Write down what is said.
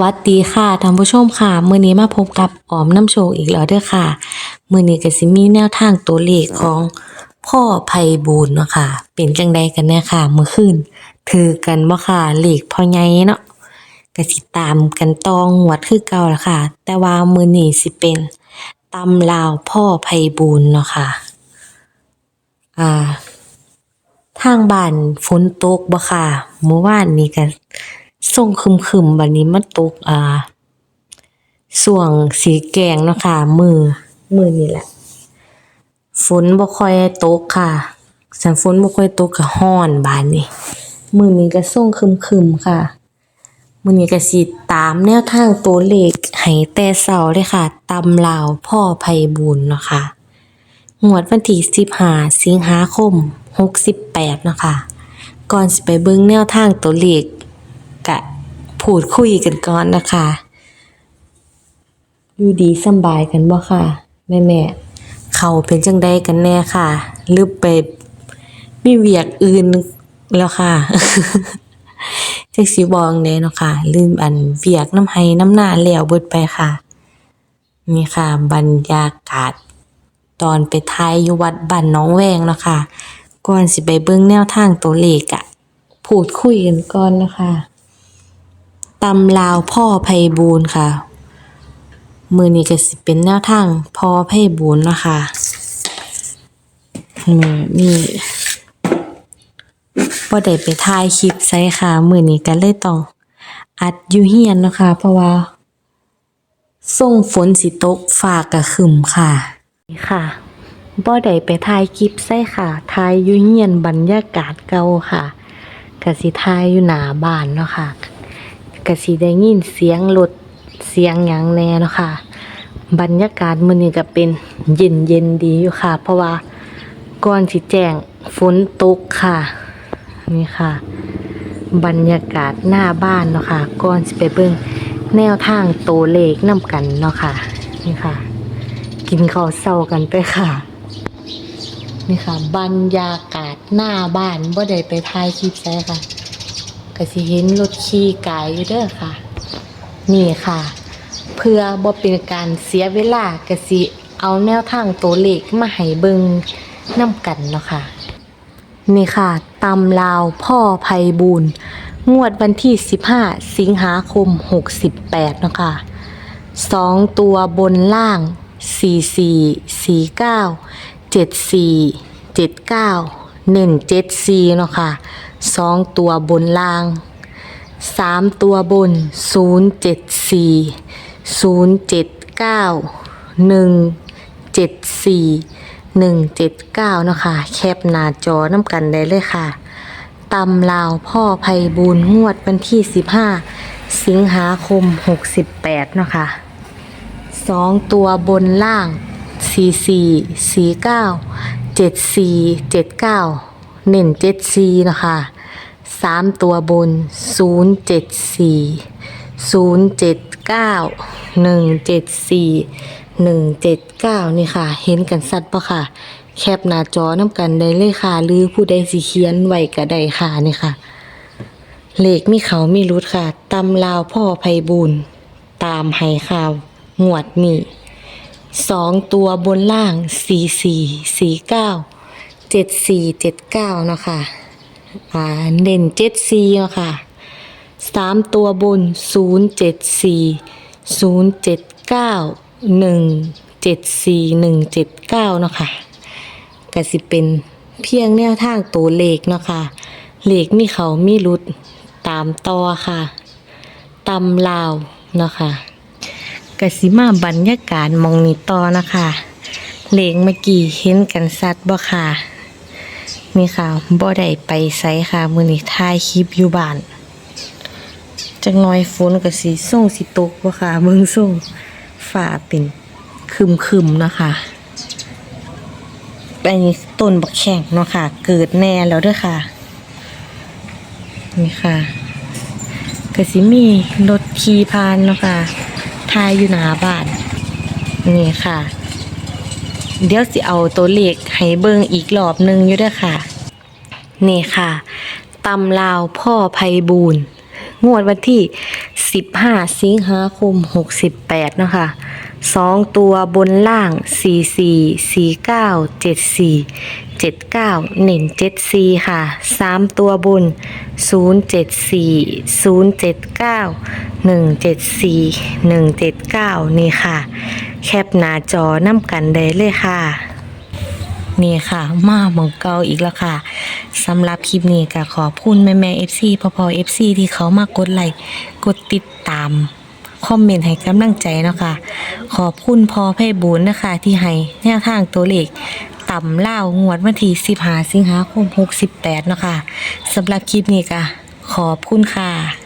วัสดีค่ะท่านผู้ชมค่ะมื้อนี้มาพบกับออมน้ำโชคอีกแล้วเด้อค่ะมื้อนี้ก็สิมีแนวทางตัวเลขของพ่อไพบูลเนาะค่ะ เป็นจังใดกันแน่ค่ะมื้อคืนถือกันบ่ค่ะเลขพ่อใหญ่เนาะก็สิตามกันตองหวดคือเก่าละค่ะ แต่ว่ามื้อนี้สิเป็นตำลาวพ่อไพบูลเนาะค่ะ อ่า ทางบ้านฝนตกบ่ค่ะเมื่อวานนี้ก็ ส่งครึมๆบัดนี้มันตกอ่าช่วงสีแกงเนาะค่ะ มือ มือนี่แหละ ฝนบ่ค่อยตกค่ะสันฝนบ่ค่อยตกก็ร้อนบานนี้มือนี้ก็ส่งครึมค่ะ มือนี้ก็สิตามแนวทางตัวเลขให้แต่เช้าเลยค่ะตำลาวพ่อไพบูลย์เนาะค่ะงวดวันที่15สิงหาคม68เนาะค่ะ ก่อนสิไปเบิ่งแนวทางตัวเลขก พูดคุยกันก่อนนะคะอยู่ดีสบายกันบ่ค่ะ แม่แม่เขาเป็นจังใดกันแน่ค่ะหรือไปมีเวียกอื่นแล้วค่ะจักสิบอกจั่งใดเนาะค่ะ ลืมอันเวียกน้ำไห้น้ำหน้าแล้วเบิดไปค่ะ นี่ค่ะ บรรยากาศ ตอนไปทายอยู่วัดบ้านน้องแวงเนาะค่ะก่อนสิไปเบิ่งแนวทางตัวเลขอะพูดคุยกันก่อนนะคะ ตำลาวพ่อไพบูลย์ค่ะ มือนี้ก็สิเป็นแนวทางพ่อไพบูลย์เนาะคะมือนี่บ่ได้ไปถ่ายคลิปไสค่ะ มือนี้ก็เลยต้องอัดอยู่เฮียนเนาะคะ เพราะว่าส่งฝนสิตกฟ้าก็ครึ้มค่ะนี่ค่ะบ่ได้ไปถ่ายคลิปใส่ค่ะถ่ายอยู่เฮียนบรรยากาศเก่าค่ะก็สิถ่ายอยู่หน้าบ้านเนาะค่ะ ก็สิได้ยินเสียงรถเสียงหยังแน่เนาะค่ะ บรรยากาศมื้อนี้ก็เป็นเย็นเย็นดีอยู่ค่ะ เพราะว่าก่อนสิแจ้งฝนตกค่ะ นี่ค่ะ บรรยากาศหน้าบ้านเนาะค่ะก่อนสิไปเบิ่งแนวทางตัวเลขนํกันเนาะค่ะ นี่ค่ะ กินข้าวเศร้ากันไปค่ะนี่ค่ะ บรรยากาศหน้าบ้านบ่ได้ไปถ่ายคลิปใช่ค่ะ ก็สิเห็นรถขี่กายอยู่เด้อค่ะ นี่ค่ะ เพื่อบ่เป็นการเสียเวลาก็สิเอาแนวทางตัวเลขมาให้เบิงนํกันเนาะค่ะ นี่ค่ะตำลาวพ่อไพบูลย์งวดวันที่ 15 สิงหาคม 68เนาะค่ะสองตัวบนล่างสี่สี่สี่เก้าเจ็ดสี่เจ็ดเก้าเน้นเจ็ดสี่เนาะค่ะ สองตัวบนล่างสามตัวบนศูนย์เจ็ดสี่ศูนย์เจ็ดเก้าหนึ่งเจ็ดสี่หนึ่งเจ็ดเก้านาะค่ะแคปหน้าจอน้ำกันได้เลยค่ะตำลาวพ่อไพบูลย์งวดวันที่15สิงหาคม68เนาะค่ะสองตัวบนล่าง44 49 74 79เก้าเจ็ดสี่เจ็ดเก้า น้น74เนะค่ะสามตัวบน074 079 174 179นี่ค่ะ เห็นกันสัดปะค่ะ แคปหน้าจอน้ำกันได้เลยค่ะ หรือผู้ใดสิเขียนไว้ก็ได้ค่ะนี่ค่ะ เลขมีเขามีรุดค่ะตำลาวพ่อไพบูลย์ตามให้ข่าวงวดนี้สองตัวบนล่างสี่สี่สี่เก้า เจ็ดสี่เจ็ดเก้าเนาะค่ะอ่าเด่นเจ็ดสี่เนาะค่ะสามตัวบนศูนย์เจ็ดสี่ศูนย์เจ็ดเก้าหนึ่งเจ็ดสี่หนึ่งเจ็ดเก้าเนาะค่ะก็สิเป็นเพียงแนวทางตัวเลขเนาะค่ะเลขมีเขามีรุดตามต่อค่ะตำลาวเนาะค่ะกสิมาบรรยากาศมองนี้ต่อนะคะเลขเมื่อกี้เห็นกันสัดบ่ค่ะ นี่ค่ะบ่ได้ไปไสค่ะมื้อนี้ถ่ายคลิปอยู่บ้านจักหน่อยฝนก็สิส่งสิตกบ่ค่ะเบิ่งส่งฟ้าเป็นคึมๆนะคะอันนี้ต้นบักแข้งเนาะค่ะ เกิดแน่แล้วด้วยค่ะ นี่ค่ะก็สิมีรถขี่ผ่านเนาะค่ะทายอยู่หนาบ้าน นี่ค่ะ เดี๋ยวสิเอาตัวเลขให้เบิ่งอีกรอบหนึงอยู่เด้วยค่ะ นี่ค่ะตำลาวพ่อไพบูนงวดวันที่ 15 สิงหาคม 68 เนาะค่ะสองตัวบนล่าง 44 49 74 79 เน่น74 ค่ะสามตัวบน 074 079 174 179 นี่ค่ะ แคปหน้าจอน้ำกันได้เลยค่ะนี่ค่ะมาหมองเกาอีกแล้วค่ะสำหรับคลิปนี้ก็ขอบคุณแม่แม่เอฟซีพอพอเอฟซีที่เขามากดไลค์กดติดตาม คอมเมนต์ให้กำลังใจเนาะค่ะ ขอบคุณพอไพบูลย์นะคะ ที่ให้แนวทางตัวเลข ต่ำเล่างวดวันที่15สิงหาคม68เนาะค่ะสำหรับคลิปนี้ก็ขอบคุณค่ะ